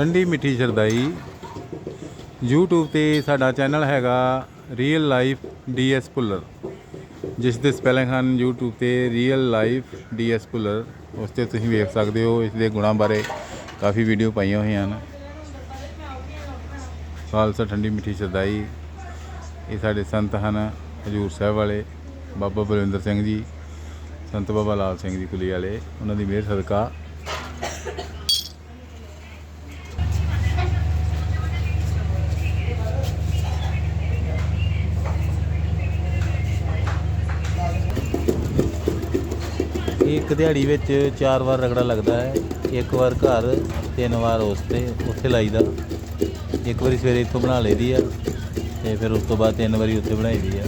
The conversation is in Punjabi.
ਠੰਡੀ ਮਿੱਠੀ ਸ਼ਰਦਾਈ। YouTube ਤੇ ਸਾਡਾ ਚੈਨਲ ਹੈਗਾ ਰੀਅਲ ਲਾਈਫ ਡੀਐਸ ਭੁੱਲਰ ਜਿਸ ਦੇ ਸਪੈਲਿੰਗ ਹਨ YouTube ਤੇ ਰੀਅਲ ਲਾਈਫ ਡੀਐਸ ਭੁੱਲਰ ਉਸ ਤੇ ਤੁਸੀਂ ਵੇਖ ਸਕਦੇ ਹੋ, ਇਸ ਦੇ ਗੁਣਾਂ ਬਾਰੇ ਕਾਫੀ ਵੀਡੀਓ ਪਾਈਆਂ ਹੋਈਆਂ ਹਨ। ਖਾਲਸਾ ਠੰਡੀ ਮਿੱਠੀ ਸ਼ਰਦਾਈ। ਇਹ ਸਾਡੇ ਸੰਤ ਹਨ ਹਜੂਰ ਸਾਹਿਬ ਵਾਲੇ, ਬਾਬਾ ਬਲਵਿੰਦਰ ਸਿੰਘ ਜੀ, ਸੰਤ ਬਾਬਾ ਲਾਲ ਸਿੰਘ ਜੀ ਕੁਲੀ ਵਾਲੇ। ਉਹਨਾਂ ਦੀ ਮਿਹਰ ਸਦਕਾ ਇੱਕ ਦਿਹਾੜੀ ਵਿੱਚ ਚਾਰ ਵਾਰ ਰਗੜਾ ਲੱਗਦਾ ਹੈ। ਇੱਕ ਵਾਰ ਘਰ, ਤਿੰਨ ਵਾਰ ਉਸ ਤੇ ਉੱਥੇ ਲਾਈਦਾ। ਇੱਕ ਵਾਰੀ ਸਵੇਰੇ ਇੱਥੋਂ ਬਣਾ ਲਈਦੀ ਆ ਤੇ ਫਿਰ ਉਸ ਤੋਂ ਬਾਅਦ ਤਿੰਨ ਵਾਰੀ ਉੱਥੇ ਬਣਾਈਦੀ ਆ।